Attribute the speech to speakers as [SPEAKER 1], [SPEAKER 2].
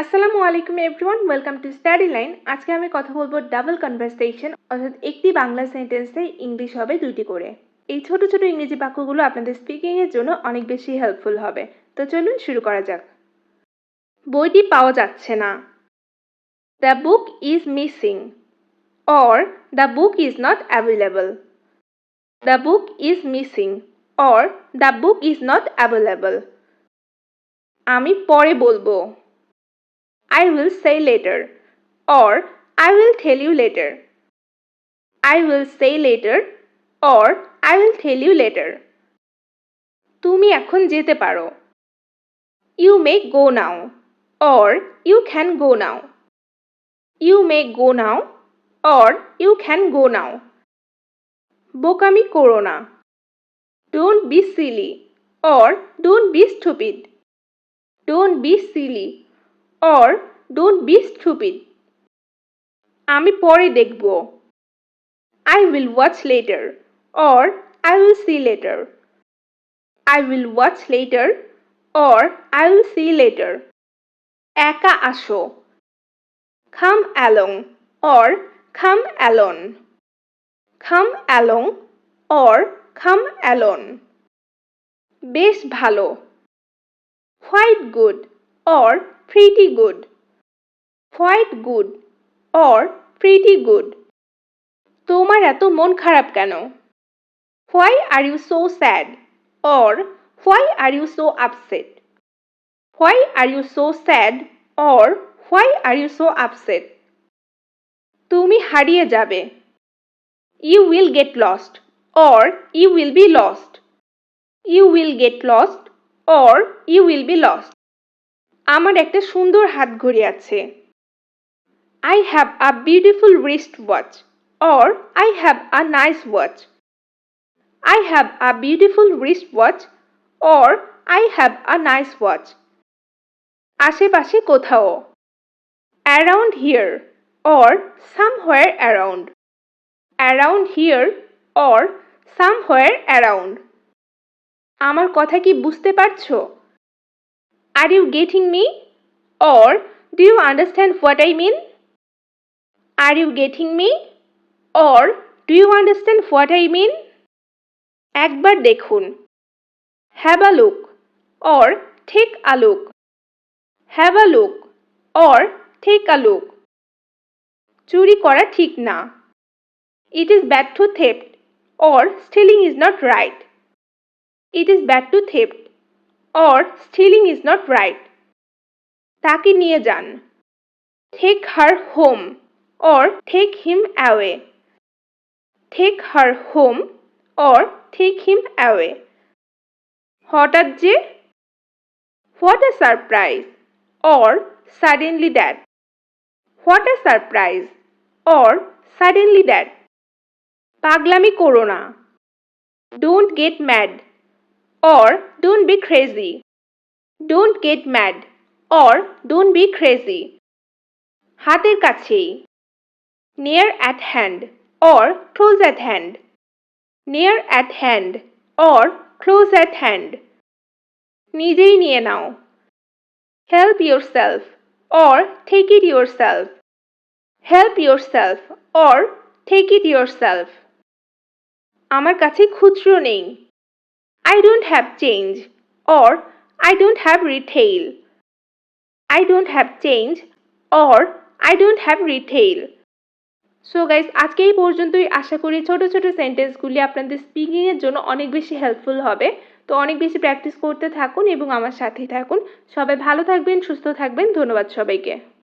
[SPEAKER 1] আসসালামু আলাইকুম everyone, welcome to Study Line. আজকে আমি কথা বলব ডাবল কনভারসেশন, অর্থাৎ একটি বাংলা সেন্টেন্সে ইংলিশ হবে দুটি করে। এই ছোট ছোট ইংরেজি বাক্যগুলো আপনাদের স্পিকিংয়ের জন্য অনেক বেশি হেল্পফুল হবে। তো চলুন শুরু করা যাক। বইটি পাওয়া যাচ্ছে না। The book is missing or the book is not available the book is missing or the book is not available আমি পরে বলব। I will say later or I will tell you later. I will say later or I will tell you later. তুমি এখন যেতে পারো You may go now or you can go now. You may go now or you can go now. বোকামি করো না Don't be silly or don't be stupid. Don't be silly or don't be stupid. আমি পরে দেখব I will watch later or I will see later. I will watch later or I will see later. একা আসো Come along or come alone. Come along or come alone. বেশ ভালো Quite good or pretty good. Quite good or pretty good. তোমার এত মন খারাপ কেন Why are you so sad? Or why are you so upset? Why are you so sad? Or why are you so upset? তুমি হারিয়ে যাবে You will get lost or you will be lost. You will get lost or you will be lost. আমার একটা সুন্দর হাত ঘড়ি আছে। I have a beautiful wrist watch or I have a nice watch I have a beautiful wrist watch or I have a nice watch আশেপাশে কোথাও। Around here or somewhere around around here or somewhere around আমার কথা কি বুঝতে পারছ? Are you getting me? Or do you understand what I mean? Are you getting me? Or do you understand what I mean? একবার দেখুন a look or take a look. Have a look or take a look. চুরি করা ঠিক না It is bad to theft or stealing is not right. It is bad to theft or stealing is not right. তাকে নিয়ে যান Take her home or take him away. Take her home or take him away. হঠাৎ যে What a surprise or suddenly that. What a surprise or suddenly that. পাগলামি করো না Don't get mad or don't be crazy. Don't get mad or don't be crazy. হাতের কাছেই near at hand or close at hand. Near at hand or close at hand. নিজেই নিয়ে নাও help yourself or take it yourself. Help yourself or take it yourself. আমার কাছে খুচরো নেই I don't have change or I don't have retail. I don't have change or I don't have retail. So guys আজকে এই পর্যন্তই। আশা করি ছোট ছোট সেন্টেন্সগুলি আপনাদের স্পিকিংয়ের জন্য অনেক বেশি হেল্পফুল হবে। তো অনেক বেশি প্র্যাকটিস করতে থাকুন এবং আমার সাথেই থাকুন। সবাই ভালো থাকবেন, সুস্থ থাকবেন। ধন্যবাদ সবাইকে।